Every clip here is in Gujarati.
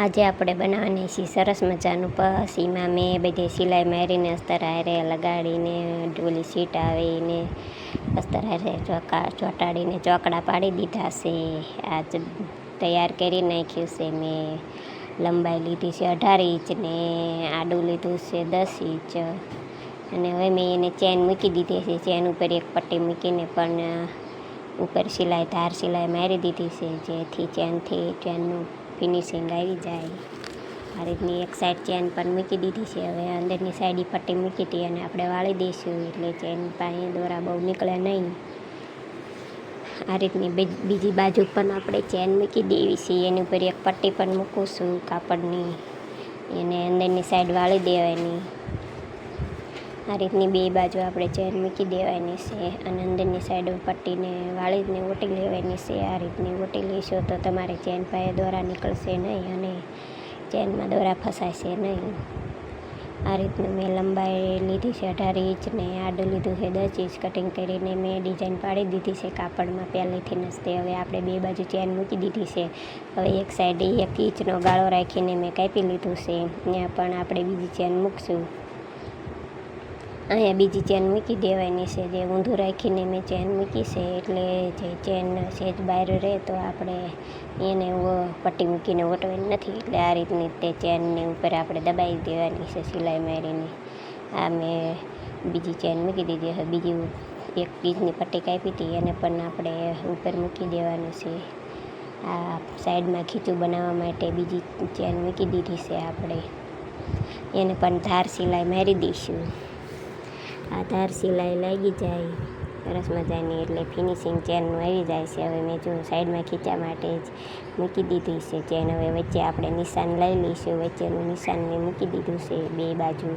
આજે આપણે બનાવવાની છીએ સરસ મજાનું પસીમાં મેં બધી સિલાઈ મારીને અસ્તર હારે લગાડીને ઓલી સીટ આવીને અસ્તર હારે ચોકા, ચોંટાડીને ચોકડા પાડી દીધા છે. આ તૈયાર કરી નાખ્યું છે મેં. લંબાઈ લીધી છે અઢાર ઇંચ ને આડું લીધું છે દસ ઇંચ. અને હવે મેં એને ચેન મૂકી દીધી છે. ચેન ઉપર એક પટ્ટી મૂકીને પણ ઉપર સિલાઈ, ધાર સિલાઈ મારી દીધી છે. જેથી ચેનથી, ચેનનું ફિનિશિંગ આવી જાય. આ રીતની એક સાઈડ ચેન પણ મૂકી દીધી છે. હવે અંદરની સાઈડ પટ્ટી મૂકી હતી અને આપણે વાળી દઈશું. એટલે ચેન પાસે દોરા બહુ નીકળે નહીં. આ રીતની બીજી બાજુ પણ આપણે ચેન મૂકી દેવી છે. એની ઉપર એક પટ્ટી પણ મૂકું છું કાપડની. એને અંદરની સાઈડ વાળી દેવાની. આ રીતની બે બાજુ આપણે ચેન મૂકી દેવાની છે અને અંદરની સાઈડ પટ્ટીને વાળીને ઓટી લેવાની છે. આ રીતની ઓટી લેશો તો તમારે ચેન પાસે દોરા નીકળશે નહીં અને ચેનમાં દોરા ફસાશે નહીં. આ રીતનું મેં લંબાઈ લીધી છે અઢાર ઇંચ ને આડું લીધું છે દસ ઇંચ. કટિંગ કરીને મેં ડિઝાઇન પાડી દીધી છે કાપડમાં પહેલેથી નસતે હવે આપણે બે બાજુ ચેન મૂકી દીધી છે. હવે એક સાઈડ એક ઇંચનો ગાળો રાખીને મેં કાપી લીધું છે. ત્યાં પણ આપણે બીજી ચેન મૂકશું. અહીંયા બીજી ચેન મૂકી દેવાની છે, જે ઊંધું રાખીને મેં ચેન મૂકી છે, એટલે જે ચેન સેજ બહાર રહે તો આપણે એને પટ્ટી મૂકીને ઓટવાની નથી. એટલે આ રીતની તે ચેનની ઉપર આપણે દબાવી દેવાની છે સિલાઈ મારીને. આ મેં બીજી ચેન મૂકી દીધી. હવે બીજી એક પીસની પટ્ટી કાપી હતી, એને પણ આપણે ઉપર મૂકી દેવાનું છે. આ સાઈડમાં ખીચું બનાવવા માટે બીજી ચેન મૂકી દીધી છે આપણે. એને પણ ધાર સિલાઈ મારી દઈશું. આ ધાર સિલાઈ લાગી જાય. સરસ મજાની એટલે ફિનિશિંગ ચેનનું આવી જાય છે. હવે મેં જો સાઈડમાં ખીચા માટે જ મૂકી દીધી છે ચેન હવે વચ્ચે આપણે નિશાન લઈ લઈશું. વચ્ચેનું નિશાન મેં મૂકી દીધું છે બે બાજુ.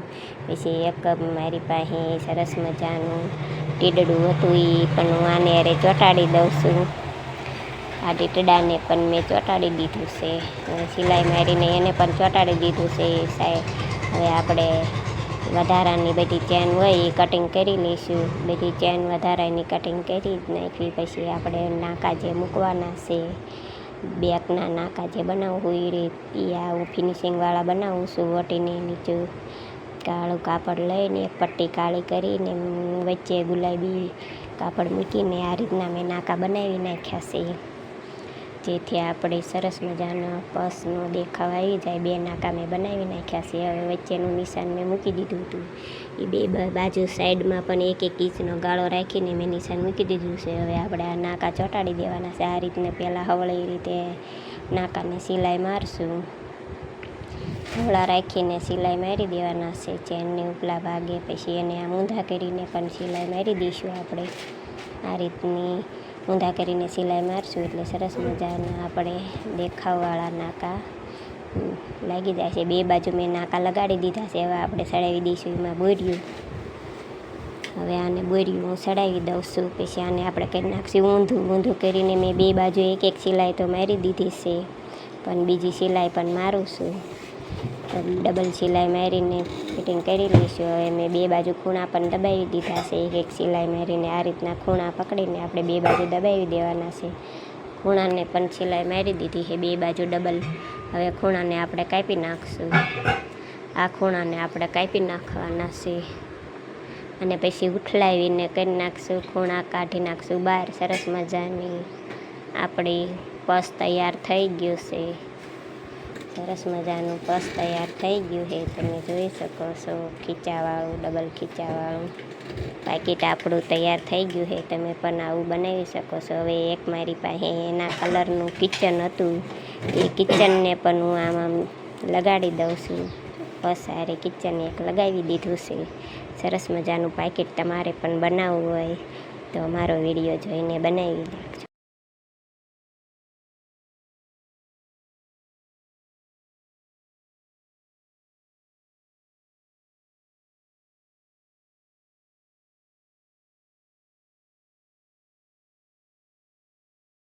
પછી એક મારી પાસે સરસ મજાનું ટીડડું હતું એ પણ હું આને અરે ચોંટાડી દઉં છું. આ ટીટડાને પણ મેં ચોંટાડી દીધું છે. સિલાઈ મારીને એને પણ ચોંટાડી દીધું છે સાહેબ. હવે આપણે વધારાની બધી ચેન હોય એ કટિંગ કરી લઈશું. બધી ચેન વધારાની કટિંગ કરી જ નાખવી પછી આપણે નાકા જે મૂકવાના છે, બેકના નાકા જે બનાવવું હોય એ આવું ફિનિશિંગવાળા બનાવું છું વટીને નીચું. કાળું કાપડ લઈને એક પટ્ટી કાળી કરીને વચ્ચે ગુલાબી કાપડ મૂકીને આ રીતના મેં નાકા બનાવી નાખ્યા છે. જેથી આપણે સરસ મજાનો પસનો દેખાવ આવી જાય. બે નાકા મેં બનાવી નાખ્યા છે. હવે વચ્ચેનું નિશાન મેં મૂકી દીધું હતું. એ બે બાજુ સાઈડમાં પણ એક એક ઇંચનો ગાળો રાખીને મેં નિશાન મૂકી દીધું છે. હવે આપણે આ નાકા ચોંટાડી દેવાના છે. આ રીતને પહેલાં હવળી રીતે નાકાને સિલાઈ મારશું. હવળા રાખીને સિલાઈ મારી દેવાના છે. ચેનની ઉપલા ભાગે પછી એને આ ઊંધા કરીને પણ સિલાઈ મારી દઈશું આપણે. આ રીતની ઊંધા કરીને સિલાઈ મારશું એટલે સરસ મજાના આપણે દેખાવવાળા નાકા લાગી જાય છે. બે બાજુ મેં નાકા લગાડી દીધા છે. હવે આપણે સડાવી દઈશું, એમાં બોર્યું. હવે આને બોર્યું, હું સડાવી દઉં છું. પછી આને આપણે કરી નાખશું ઊંધું. ઊંધું કરીને મેં બે બાજુ એક એક સિલાઈ તો મારી દીધી છે. પણ બીજી સિલાઈ પણ મારું છું. ડબલ સિલાઈ મારીને ફિટિંગ કરી લઈશું. હવે મેં બે બાજુ ખૂણા પણ દબાવી દીધા છે. એક એક સિલાઈ મારીને આ રીતના ખૂણા પકડીને આપણે બે બાજુ દબાવી દેવાના છે. ખૂણાને પણ સિલાઈ મારી દીધી છે, બે બાજુ ડબલ. હવે ખૂણાને આપણે કાપી નાખશું. આ ખૂણાને આપણે કાપી નાખવાના છે. અને પછી ઉઠલાવીને કરી નાખશું, ખૂણા કાઢી નાખશું. બહાર સરસ મજાની આપણી પર્સ તૈયાર થઈ ગયું છે. સરસ મજાનું પર્સ તૈયાર થઈ ગયું છે. તમે જોઈ શકો છો, ખીચાવાળું ડબલ ખીચાવાળું. પાકીટ આપણું તૈયાર થઈ ગયું છે. તમે પણ આવું બનાવી શકો છો. હવે એક મારી પાસે એના કલરનું કિચન હતું. એ કિચનને પણ હું આમ લગાડી દઉં છું. બસ સારે કિચન એક લગાવી દીધું છે. સરસ મજાનું પાકીટ તમારે પણ બનાવવું હોય તો અમારો વીડિયો જોઈને બનાવી નાખજો